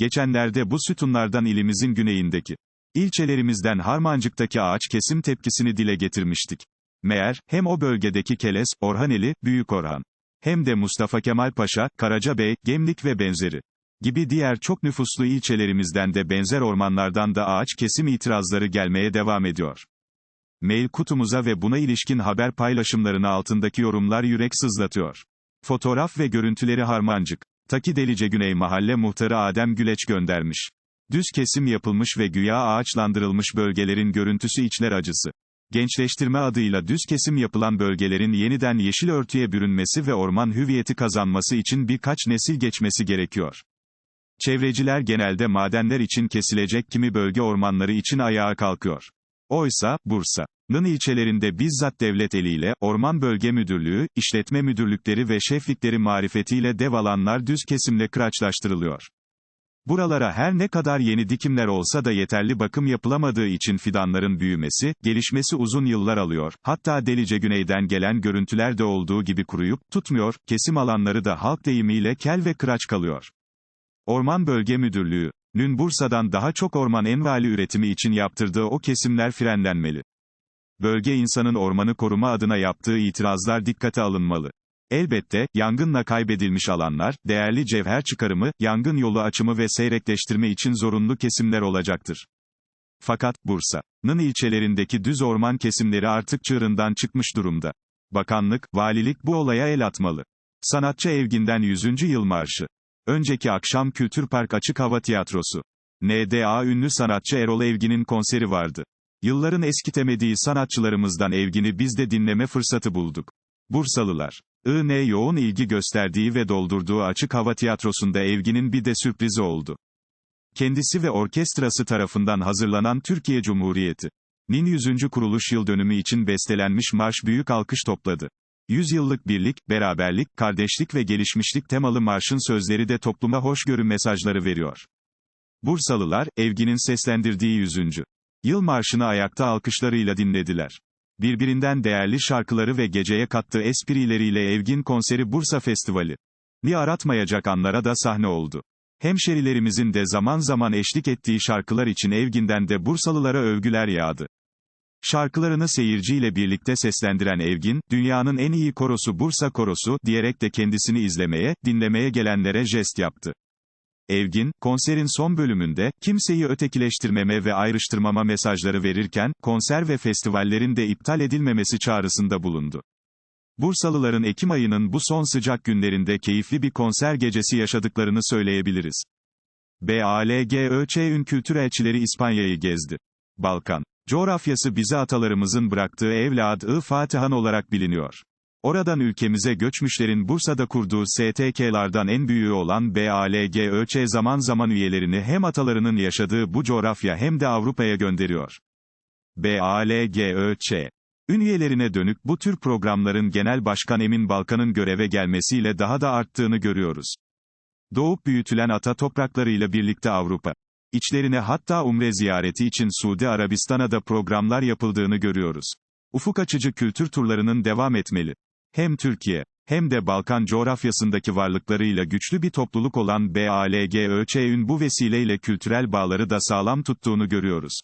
Geçenlerde bu sütunlardan ilimizin güneyindeki ilçelerimizden Harmancık'taki ağaç kesim tepkisini dile getirmiştik. Meğer, hem o bölgedeki Keles, Orhaneli, Büyük Orhan, hem de Mustafa Kemal Paşa, Karacabey, Gemlik ve benzeri gibi diğer çok nüfuslu ilçelerimizden de benzer ormanlardan da ağaç kesim itirazları gelmeye devam ediyor. Mail kutumuza ve buna ilişkin haber paylaşımlarına altındaki yorumlar yürek sızlatıyor. Fotoğraf ve görüntüleri Harmancık. Taki Delice Güney Mahalle Muhtarı Adem Güleç göndermiş. Düz kesim yapılmış ve güya ağaçlandırılmış bölgelerin görüntüsü içler acısı. Gençleştirme adıyla düz kesim yapılan bölgelerin yeniden yeşil örtüye bürünmesi ve orman hüviyeti kazanması için birkaç nesil geçmesi gerekiyor. Çevreciler genelde madenler için kesilecek kimi bölge ormanları için ayağa kalkıyor. Oysa, Bursa'nın ilçelerinde bizzat devlet eliyle, Orman Bölge Müdürlüğü, işletme müdürlükleri ve şeflikleri marifetiyle dev alanlar düz kesimle kıraçlaştırılıyor. Buralara her ne kadar yeni dikimler olsa da yeterli bakım yapılamadığı için fidanların büyümesi, gelişmesi uzun yıllar alıyor, hatta delice güneyden gelen görüntüler de olduğu gibi kuruyup, tutmuyor, kesim alanları da halk deyimiyle kel ve kıraç kalıyor. Orman Bölge Müdürlüğü, Nün Bursa'dan daha çok orman envali üretimi için yaptırdığı o kesimler frenlenmeli. Bölge insanın ormanı koruma adına yaptığı itirazlar dikkate alınmalı. Elbette, yangınla kaybedilmiş alanlar, değerli cevher çıkarımı, yangın yolu açımı ve seyrekleştirme için zorunlu kesimler olacaktır. Fakat, Bursa'nın ilçelerindeki düz orman kesimleri artık çığırından çıkmış durumda. Bakanlık, valilik bu olaya el atmalı. Sanatçı Evgin'den 100. Yıl Marşı. Önceki akşam Kültür Park Açık Hava Tiyatrosu. NDA ünlü sanatçı Erol Evgin'in konseri vardı. Yılların eskitemediği sanatçılarımızdan Evgin'i biz de dinleme fırsatı bulduk. Bursalılar. IN yoğun ilgi gösterdiği ve doldurduğu açık hava tiyatrosunda Evgin'in bir de sürprizi oldu. Kendisi ve orkestrası tarafından hazırlanan Türkiye Cumhuriyeti'nin 100. kuruluş yıl dönümü için bestelenmiş marş büyük alkış topladı. Yüzyıllık birlik, beraberlik, kardeşlik ve gelişmişlik temalı marşın sözleri de topluma hoşgörü mesajları veriyor. Bursalılar, Evgin'in seslendirdiği 100. Yıl marşını ayakta alkışlarıyla dinlediler. Birbirinden değerli şarkıları ve geceye kattığı esprileriyle Evgin konseri Bursa Festivali. Ni aratmayacak anlara da sahne oldu. Hemşerilerimizin de zaman zaman eşlik ettiği şarkılar için Evgin'den de Bursalılara övgüler yağdı. Şarkılarını seyirciyle birlikte seslendiren Evgin, dünyanın en iyi korosu Bursa korosu, diyerek de kendisini izlemeye, dinlemeye gelenlere jest yaptı. Evgin, konserin son bölümünde, kimseyi ötekileştirmeme ve ayrıştırmama mesajları verirken, konser ve festivallerin de iptal edilmemesi çağrısında bulundu. Bursalıların Ekim ayının bu son sıcak günlerinde keyifli bir konser gecesi yaşadıklarını söyleyebiliriz. BALGÖÇ Kültür Elçileri İspanya'yı gezdi. Balkan. Coğrafyası bize atalarımızın bıraktığı evladı Fatihan olarak biliniyor. Oradan ülkemize göçmüşlerin Bursa'da kurduğu STK'lardan en büyüğü olan BALGÖÇ zaman zaman üyelerini hem atalarının yaşadığı bu coğrafya hem de Avrupa'ya gönderiyor. BALGÖÇ Ün üyelerine dönük bu tür programların Genel Başkan Emin Balkan'ın göreve gelmesiyle daha da arttığını görüyoruz. Doğup büyütülen ata topraklarıyla birlikte Avrupa. İçlerine hatta umre ziyareti için Suudi Arabistan'a da programlar yapıldığını görüyoruz. Ufuk açıcı kültür turlarının devam etmeli. Hem Türkiye, hem de Balkan coğrafyasındaki varlıklarıyla güçlü bir topluluk olan BALGÖÇ'ün bu vesileyle kültürel bağları da sağlam tuttuğunu görüyoruz.